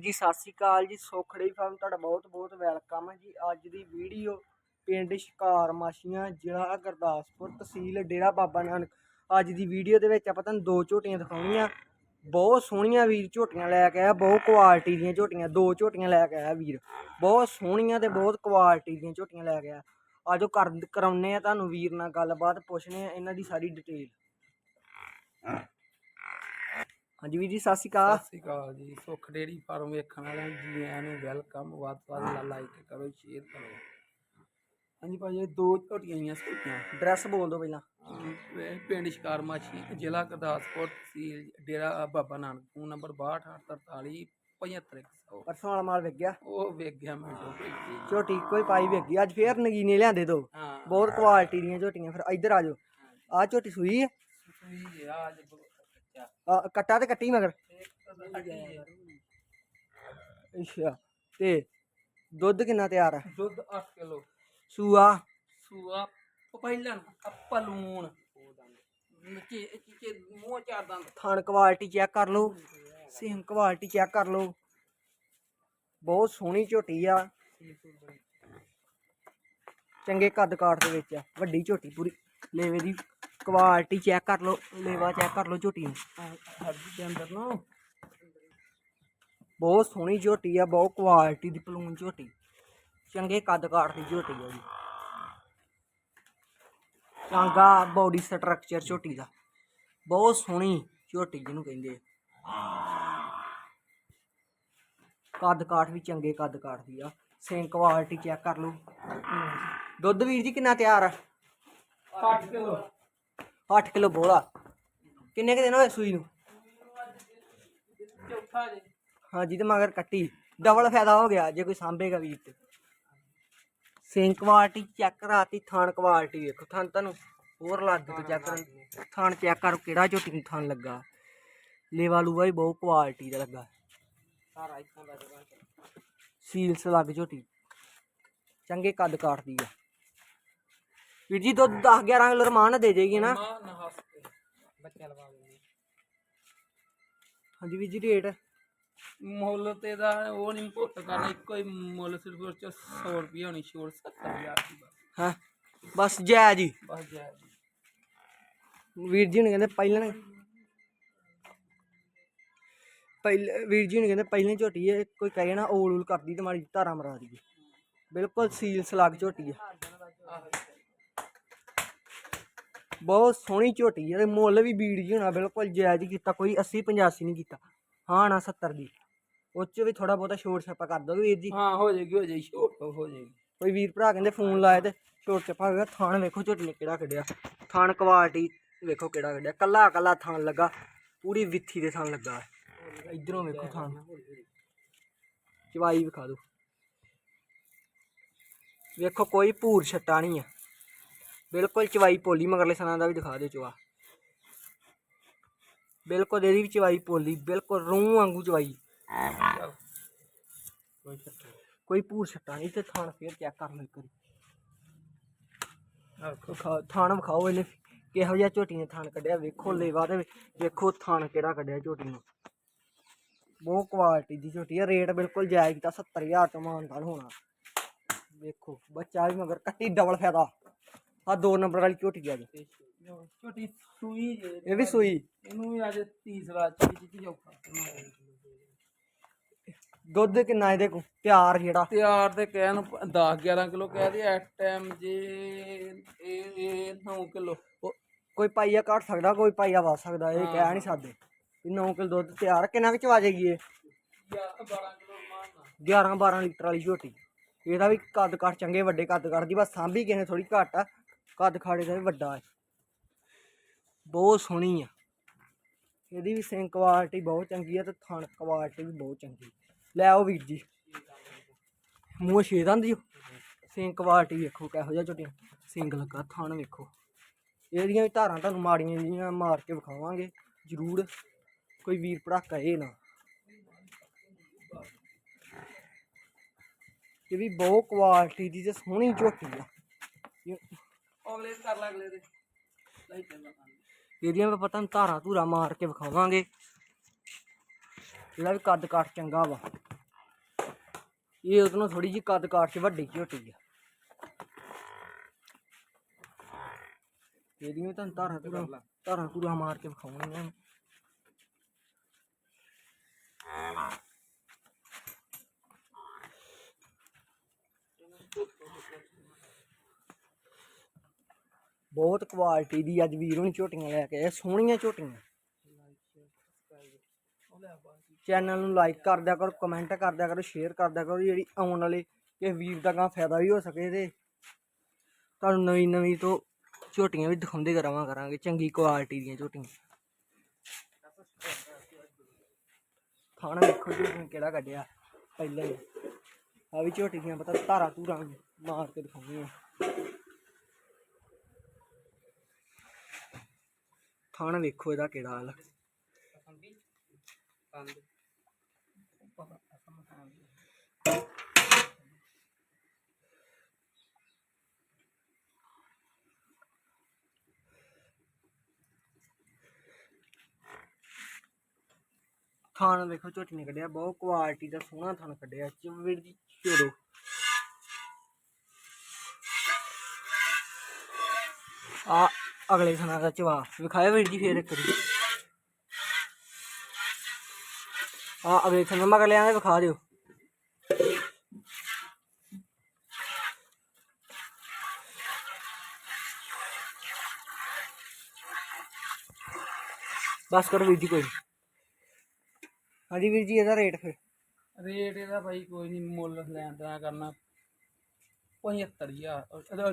ਜੀ, ਸਤਿ ਸ਼੍ਰੀ ਅਕਾਲ ਜੀ ਸੋਖੜੀ ਫਾਰਮ, ਤੁਹਾਡਾ ਬਹੁਤ ਬਹੁਤ ਵੈਲਕਮ ਹੈ ਜੀ। ਅੱਜ ਦੀ ਵੀਡੀਓ ਪਿੰਡ ਸ਼ਿਕਾਰ ਮਾਸ਼ੀਆਂ, ਜ਼ਿਲ੍ਹਾ ਗੁਰਦਾਸਪੁਰ ਤਹਿਸੀਲ ਡੇਰਾ ਬਾਬਾ ਨਾਨਕ। ਅੱਜ ਦੀ ਵੀਡੀਓ ਦੇ ਵਿੱਚ ਆਪਾਂ ਤੁਹਾਨੂੰ ਦੋ ਝੋਟੀਆਂ ਦਿਖਾਉਣੀਆਂ। ਬਹੁਤ ਸੋਹਣੀਆਂ ਵੀਰ ਝੋਟੀਆਂ ਲੈ ਕੇ ਆਇਆ, ਬਹੁਤ ਕੁਆਲਿਟੀ ਦੀਆਂ ਝੋਟੀਆਂ, ਦੋ ਝੋਟੀਆਂ ਲੈ ਕੇ ਆਇਆ ਵੀਰ। ਬਹੁਤ ਸੋਹਣੀਆਂ ਤੇ ਬਹੁਤ ਕੁਆਲਿਟੀ ਦੀਆਂ ਝੋਟੀਆਂ ਲੈ ਕੇ ਆਇਆ। ਆਜੋ ਕਰ ਕਰਾਉਨੇ ਆ ਤੁਹਾਨੂੰ ਵੀਰ ਨਾਲ ਗੱਲਬਾਤ ਪੁੱਛਣੇ ਆ ਇਹਨਾਂ ਦੀ ਸਾਰੀ ਡਿਟੇਲ ਹਾਂਜੀ ਵੀਰ ਜੀ ਸਤਿ ਸ਼੍ਰੀ ਅਕਾਲ। ਸਤਿ ਸ਼੍ਰੀ ਅਕਾਲ ਜੀ। ਸੁੱਖ ਡੇਰੀ ਫਾਰਮ ਵੇਖਣ ਵਾਲਿਆਂ ਨੂੰ ਜੀ ਆਇਆਂ ਨੂੰ ਵੈਲਕਮ। ਵੱਧ ਵੱਧ ਲਾਈਕ ਕਰੋ ਸ਼ੇਅਰ ਕਰੋ। ਹਾਂਜੀ ਭਾਜੀ ਇਹ ਦੋ ਝੋਟੀਆਂ ਆਈਆਂ ਸਕੂਟੀਆਂ। ਐਡਰੈਸ ਬੋਲ ਦਿਓ ਪਹਿਲਾਂ। ਪਿੰਡ ਸ਼ਿਕਾਰ ਮਾਛੀ ਜ਼ਿਲ੍ਹਾ ਗੁਰਦਾਸਪੁਰ ਤਹਿਸੀਲ ਡੇਰਾ ਬਾਬਾ ਨਾਨਕ। ਫੋਨ ਨੰਬਰ 6243 75100 ਪਰਸੋਂ ਵਾਲਾ ਮਾਲ ਵਿਕ ਗਿਆ। ਉਹ ਵੇਖ ਗਿਆ ਮੈਂ ਤੋਂ ਭੇਜੀ। ਝੋਟੀ ਕੋਈ ਪਾਈ ਵਿਕ ਗਈ। ਅੱਜ ਫੇਰ ਨਗੀਨੇ ਲਿਆਂਦੇ ਦੋ। ਹਾਂ। ਬਹੁਤ ਕੁਆਲਿਟੀ ਦੀਆਂ ਝੋਟੀਆਂ। ਫਿਰ ਇੱਧਰ ਆ ਜਾਓ। ਆ ਝੋਟੀ ਸੂਈ ਹੈ? ਸੂਈ ਆ ਅੱਜ ਆਹ ਕੱਟਾ ਤੇ ਕੱਟੀ ਮਗਰ? ਅੱਛਾ ਤੇ ਦੁੱਧ ਕਿੰਨਾ ਤਿਆਰ ਹੈ ਦੁੱਧ 8 ਕਿਲੋ। ਸੂਆ? ਸੂਆ ਪਹਿਲਾਂ ਪਲੂਣ ਨੀਚੇ ਚੀਚੇ ਮੂੰਹ ਚਾਰ ਦੰਦ। ਥਣ ਕੁਆਲਿਟੀ ਚੈੱਕ ਕਰ ਲਓ ਸਿੰਘ ਕੁਆਲਿਟੀ ਚੈੱਕ ਕਰ ਲਓ। ਬਹੁਤ ਸੋਹਣੀ ਝੋਟੀ ਆ। ਚੰਗੇ ਕੱਦ ਕਾਠ ਦੇ ਵਿੱਚ ਆ ਵੱਡੀ ਝੋਟੀ ਪੂਰੀ ਲੇਵੇ ਦੀ। ਕੁਆਲਿਟੀ ਚੈੱਕ ਕਰ ਲਓ, ਲੇਵਾ ਚੈੱਕ ਕਰ ਲਓ ਝੋਟੀ ਨੂੰ। ਹੱਡੀ ਦੇ ਅੰਦਰ ਨਾ ਬਹੁਤ ਸੋਹਣੀ ਝੋਟੀ ਆ, ਬਹੁਤ ਕੁਆਲਿਟੀ ਦੀ ਪਲੂਨ ਝੋਟੀ। ਚੰਗੇ ਕੱਦ ਕਾਠ ਦੀ ਝੋਟੀ ਆ ਜੀ। ਚੰਗਾ ਬਾਡੀ ਸਟਰਕਚਰ ਝੋਟੀ ਦਾ। ਬਹੁਤ ਸੋਹਣੀ ਝੋਟੀ ਜਿਹਨੂੰ ਕਹਿੰਦੇ ਕੱਦ ਕਾਠ ਵੀ ਚੰਗੇ ਕੱਦ ਕਾਠ ਦੀ ਆ। ਸੇਮ ਕੁਆਲਿਟੀ ਚੈੱਕ ਕਰ ਲਓ। ਦੁੱਧ ਵੀਰ ਜੀ ਕਿੰਨਾ ਤਿਆਰ ਆ? 8 ਕਿਲੋ। 8 ਕਿਲੋ ਬੋਲਾ। ਕਿੰਨੇ ਕੁ ਦਿਨ ਹੋਏ ਸੂਈ ਨੂੰ? ਚੌਥਾ ਜੀ ਹਾਂਜੀ ਤੇ ਮਗਰ ਕੱਟੀ। ਡਬਲ ਫਾਇਦਾ ਹੋ ਗਿਆ ਜੇ ਕੋਈ ਸਾਂਭੇਗਾ ਵੀਰ ਤੇ ਸਿੰਕ ਕੁਆਲਿਟੀ ਚੈੱਕ ਕਰਾਤੀ ਥਾਨ ਕੁਆਲਿਟੀ ਵੇਖੋ। ਥਾਨ ਤੁਹਾਨੂੰ ਹੋਰ ਲੱਗ ਤੋਂ ਚੈੱਕ ਕਰ ਥਾਨ ਚੈੱਕ ਕਰੋ ਕਿਹੜਾ ਝੋਟੀ ਨੂੰ ਥਾਨ ਲੱਗਾ। ਲੇਵਾ ਲੂਵਾ ਵੀ ਬਹੁਤ ਕੁਆਲਿਟੀ ਦਾ ਲੱਗਾ। ਸਾਰਾ ਇੱਥੋਂ ਦਾ ਸੀਲਸ ਲੱਗ ਝੋਟੀ ਚੰਗੇ ਕੱਦ ਕਾਟਦੀ ਆ। ਵੀਰ ਜੀ ਦੁੱਧ 10 11 ਕਿਲੋ ਰਮਾਨ ਦੇ ਜਾਏਗੀ ਨਾ। ਨਾ ਨਾ ਹੱਸਤੇ ਬੱਚਾ ਲਵਾ ਦੇ ਹਾਂਜੀ ਵੀਰ ਜੀ ਰੇਟ? ਮੁੱਲ ਤੇ ਦਾ ਉਹ ਨਹੀਂ ਪੁੱਟ ਕਰਨਾ ਇੱਕੋ ਹੀ ਮੁੱਲ ਸਿਰਫ ਉਹ 'ਚ 100 ਰੁਪਏ ਹੋਣੀ ਛੋੜ 70000 ਦੀ ਬਸ। ਹਾਂ? ਬਸ ਜੈ ਜੀ। ਬਸ ਜੈ ਜੀ। ਵੀਰ ਜੀ ਨੇ ਕਹਿੰਦੇ ਪਹਿਲਾਂ ਪਹਿਲੇ ਵੀਰ ਜੀ ਨੇ ਕਹਿੰਦੇ ਪਹਿਲਾਂ ਝੋਟੀ ਹੈ ਕੋਈ ਕਹੇ ਨਾ ਓਲ ਓਲ ਕਰਦੀ ਤੇ ਮਾੜੀ ਧਾਰਾਂ ਮਰਾ ਦਈਏ। ਬਿਲਕੁਲ ਸੀਲ ਸਲਾਗ ਝੋਟੀ ਹੈ ਬਹੁਤ ਸੋਹਣੀ ਝੋਟੀ ਹੈ ਤੇ ਮੁੱਲ ਵੀ ਬੀੜ ਜੀ ਹੋਣਾ ਬਿਲਕੁਲ ਜਾਇਜ਼ ਹੀ ਕੀਤਾ ਕੋਈ 80 85 ਨਹੀਂ ਕੀਤਾ ਹਾਂ ਨਾ 70 ਦੀ ਉਹ 'ਚ ਵੀ ਥੋੜਾ ਬਹੁਤਾ ਛੋਟ ਛਾਪਾ ਕਰ ਦੋ ਵੀਰ ਜੀ। ਹਾਂ ਹੋ ਜਾਏਗੀ ਹੋ ਜਾਏਗੀ ਛੋਟ ਹੋ ਜਾਏਗੀ। ਕੋਈ ਵੀਰ ਭਰਾ ਕਹਿੰਦੇ ਫੋਨ ਲਾਏ ਤੇ ਛੋਟ ਛਾਪਾ ਹੋ ਗਿਆ ਥਾਣ ਵੇਖੋ ਝੋਟੀ ਨੇ ਕਿਹੜਾ ਕੱਢਿਆ ਥਾਣ ਕੁਆਲਿਟੀ ਵੇਖੋ ਕਿਹੜਾ ਕੱਢਿਆ ਕੱਲਾ ਕੱਲਾ ਥਾਣ ਲੱਗਾ ਪੂਰੀ ਵਿੱਥੀ ਦੇ ਥਾਣ ਲੱਗਾ ਇਧਰੋਂ ਵੇਖੋ ਥਾਣ। ਚਵਾਈ ਵਿਖਾ ਦਿਓ। ਵੇਖੋ ਕੋਈ ਭੂਰ ਛੱਟਾ ਨਹੀਂ ਆ। ਬਿਲਕੁਲ ਚਵਾਈ ਪੋਲੀ ਮਗਰਲੇ ਸਨਾਂ ਦਾ ਵੀ ਦਿਖਾ ਦਿਓ ਚਵਾ। ਬਿਲਕੁਲ ਇਹਦੀ ਵੀ ਚਵਾਈ ਪੋਲੀ ਬਿਲਕੁਲ ਰੂਹ ਵਾਂਗੂ ਚਵਾਈ। ਕੋਈ ਭੂਰ ਛੱਟਾ ਨਹੀਂ ਤੇ ਥਾਣ ਫੇਰ ਚੈੱਕ ਕਰ ਲਓ ਇੱਕ ਵਾਰੀ। ਥਾਣ ਵਿਖਾਓ ਇਹਨੇ ਕਿਹੋ ਜਿਹਾ ਝੋਟੀ ਨੇ ਥਾਣ ਕੱਢਿਆ ਵੇਖੋ ਲੇਵਾ ਤੇ ਵੇਖੋ ਥਾਣ ਕਿਹੜਾ ਕੱਢਿਆ ਝੋਟੀ ਨੂੰ। ਬਹੁਤ ਕੁਆਲਿਟੀ ਦੀ ਝੋਟੀ ਹੈ ਰੇਟ ਬਿਲਕੁਲ ਜਾਇਜ਼ ਕੀਤਾ 70000 ਤੋਂ ਮਾਨਤਾਨ ਹੋਣਾ। ਵੇਖੋ ਬੱਚਾ ਵੀ ਮਗਰ ਕੱਟੀ ਡਬਲ ਫਾਇਦਾ। ਆ ਦੋ ਨੰਬਰ ਵਾਲੀ ਝੋਟੀ ਆ ਜੀ ਤੇ ਛੋਟੀ ਸੂਈ ਜੇ ਇਹ ਵੀ ਸੂਈ। ਇਹਨੂੰ ਵੀ ਅੱਜ ਤੀਸਰਾ ਚੀਜ਼ ਚੀਜ਼ ਔਖਾ। ਦੁੱਧ ਕਿੰਨਾ ਇਹਦੇ ਕੋ ਤਿਆਰ ਜਿਹੜਾ। ਤਿਆਰ ਤੇ ਕਹਿ ਨੂੰ 10 11 ਕਿਲੋ ਕਹਿ ਦੇ ਐਟ ਟਾਈਮ ਜੇ ਇਹ ਇਹ 9 ਕਿਲੋ। ਉਹ- ਕੋਈ ਪਾਈਆ ਕੱਢ ਸਕਦਾ ਕੋਈ ਪਾਈਆ ਵਾ ਸਕਦਾ ਇਹ ਕਹਿ ਨਹੀਂ ਸਕਦੇ 9 ਕਿਲੋ ਦੁੱਧ ਤਿਆਰ ਕਿੰਨਾ ਵਿੱਚ ਆ ਜਾਏਗੀ ਇਹ? 12 ਕਿਲੋ ਮਾਰਨਾ। 11 12 ਲੀਟਰ ਵਾਲੀ ਝੋਟੀ। ਇਹਦਾ ਵੀ ਕੱਦ ਕਾਠ ਚੰਗੇ ਵੱਡੇ ਕੱਦ ਕਾਠ ਦੀ ਬਸ ਸਾਂਭੀ ਕਿਸੇ ਨੇ ਥੋੜੀ ਘੱਟ ਆ। ਕੱਦ ਖਾੜੇ ਦਾ ਵੀ ਵੱਡਾ ਹੈ। ਬਹੁਤ ਸੋਹਣੀ ਆ। ਇਹਦੀ ਵੀ ਸਿੰਕ ਕੁਆਲਿਟੀ ਬਹੁਤ ਚੰਗੀ ਆ ਤੇ ਥਣ ਕੁਆਲਿਟੀ ਵੀ ਬਹੁਤ ਚੰਗੀ। ਲੈ ਆਓ ਵੀਰ ਜੀ। ਮੂੰਹ ਛੇ ਦੰਦ ਜੀ। ਕੁਆਲਿਟੀ ਵੇਖੋ ਕਿਹੋ ਜਿਹਾ ਝੋਟੀਆਂ ਸਿੰਗ ਲੱਗਾ, ਥਣ ਵੇਖੋ। ਇਹਦੀਆਂ ਵੀ ਧਾਰਾਂ ਤੁਹਾਨੂੰ ਮਾੜੀਆਂ ਜੀਆਂ ਮਾਰ ਕੇ ਵਿਖਾਵਾਂਗੇ। ਜ਼ਰੂਰ। ਕੋਈ ਵੀਰ ਭਰਾ ਕਹੇ ਨਾ। ਇਹ ਵੀ ਬਹੁਤ ਕੁਆਲਿਟੀ ਦੀ ਤੇ ਸੋਹਣੀ ਝੋਟੀ ਆ। ਅਗਲੇ ਦੇ ਕਰ ਲੈ ਅਗਲੇ ਦੇ। ਲਈ ਚੱਲਦਾ ਇਹਦੀਆਂ ਵੀ ਪਤਾ ਨਹੀਂ ਧਾਰਾਂ ਧੂਰਾ ਮਾਰ ਕੇ ਵਿਖਾਵਾਂਗੇ। ਇਹਦਾ ਵੀ ਕੱਦ ਕਾਠ ਚੰਗਾ ਵਾ। ਇਹ ਉਹਦੋਂ ਥੋੜੀ ਜਿਹੀ ਕੱਦ ਕਾਠ ਚ ਵੱਡੀ ਝੋਟੀ ਆ। ਇਹਦੀਆਂ ਵੀ ਤੁਹਾਨੂੰ ਧਾਰਾਂ ਧੁਰਾਂ ਧਾਰਾਂ ਧੁਰਾਂ ਮਾਰ ਕੇ ਵਿਖਾਉਣੀਆਂ ਬਹੁਤ ਕੁਆਲਿਟੀ ਦੀ ਅੱਜ ਵੀਰ ਹੁਣੀ ਝੋਟੀਆਂ ਲੈ ਕੇ ਆਏ, ਸੋਹਣੀਆਂ ਝੋਟੀਆਂ। ਚੈਨਲ ਨੂੰ ਲਾਈਕ ਕਰ ਦਿਆ ਕਰੋ ਕਮੈਂਟ ਕਰ ਦਿਆ ਕਰੋ ਸ਼ੇਅਰ ਕਰ ਦਿਆ ਕਰੋ ਜਿਹੜੀ ਆਉਣ ਵਾਲੇ ਕਿ ਵੀਰ ਦਾ ਗਾਂ ਫਾਇਦਾ ਵੀ ਹੋ ਸਕੇ ਤੇ ਤੁਹਾਨੂੰ ਨਵੀਂ ਨਵੀਂ ਤੋਂ ਝੋਟੀਆਂ ਵੀ ਦਿਖਾਉਂਦੇ ਕਰਾਵਾਂ ਕਰਾਂਗੇ, ਚੰਗੀ ਕੁਆਲਿਟੀ ਦੀਆਂ ਝੋਟੀਆਂ। ਖਾਣਾ ਦੇਖੋ ਝੋਟੀ ਕਿਹੜਾ ਕੱਢਿਆ, ਪਹਿਲਾਂ ਹੀ। ਆ ਵੀ ਝੋਟੀ ਦੀਆਂ ਪਤਾ ਧਾਰਾ ਧੂਰਾਂ ਮਾਰ ਕੇ ਦਿਖਾਉਂਦੇ ਆ। ਖਾਣਾ ਵੇਖੋ ਇਹਦਾ ਕਿਹੜਾ ਹਾਲ ਆ। ਥਾਣ ਵੇਖੋ, ਝੋਟੀ ਨੇ ਕੱਢਿਆ, ਬਹੁਤ ਕੁਆਲਿਟੀ ਦਾ ਸੋਹਣਾ ਥਾਣ ਕੱਢਿਆ ਚਵੀਰ ਦੀ ਚੋਰੋ ਆ ਅਗਲੇ ਸਣਾ ਦਾ ਚਵਾ ਵਿਖਾਇਆ ਵੀਰ ਜੀ ਫੇਰ ਇੱਕ ਵਾਰੀ। ਆ ਅਗਲੇ ਸਣਾ ਮਗਰ ਲਿਆਂਗੇ ਵਿਖਾ ਦਿਓ। ਬਸ ਕਰੋ ਵੀਰ ਜੀ ਕੋਈ ਹਾਂਜੀ ਵੀਰ ਜੀ, ਇਹਦਾ ਰੇਟ ਫਿਰ। ਰੇਟ ਇਹਦਾ ਭਾਈ ਕੋਈ ਨਹੀਂ ਮੁੱਲ ਲੈਣ ਦੇਣਾ ਕਰਨਾ। 75000 ਇਹਦਾ